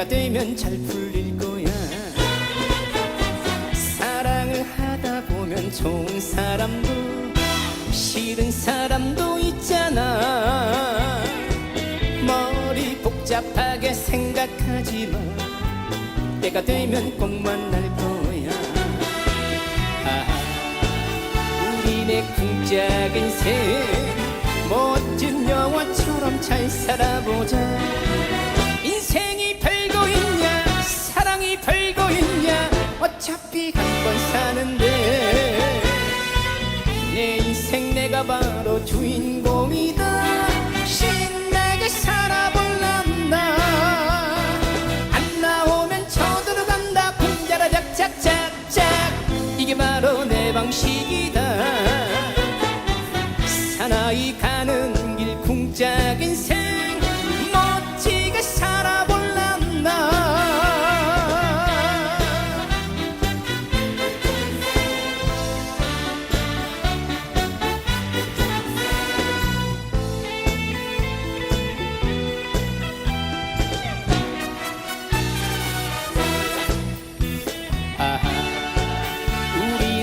때가 되면 잘 풀릴 거야. 사랑을 하다 보면 좋은 사람도 싫은 사람도 있잖아. 머리 복잡하게 생각하지 마. 때가 되면 꼭 만날 거야. 아, 우리네 쿵짝 인 생 멋진 영화처럼 잘 살아보자 어차피 한 번 사는데 내 인생 내가 바로 주인공이다. 신나게 살아볼란다. 안 나오면 쳐들어간다. pun자라 작작작작. 이게 바로 내 방식이다. 사나이 가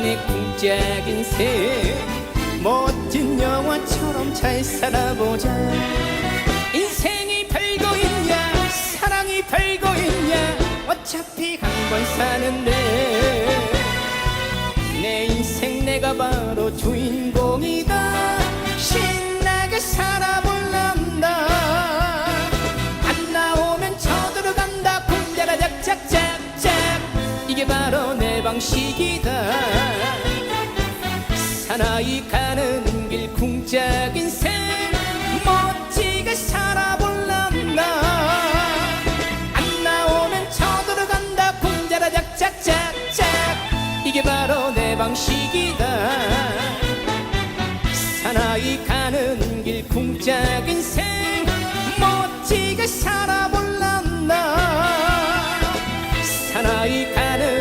우리네 쿵짝 인생 멋진 영화처럼 잘 살아보자. 인생이 별거 있냐 사랑이 별거 있냐 어차피 한 번 사는데. 내 인생 내가 바로 주인공이다 방식이다. 사나이 가는 길 쿵짝 인생 멋지게 살아볼란다. 안 나오면 쳐들어간다. pun자라 작작작작. 이게 바로 내 방식이다. 사나이 가는 길 쿵짝 인생 멋지게 살아볼란다. 사나이 가는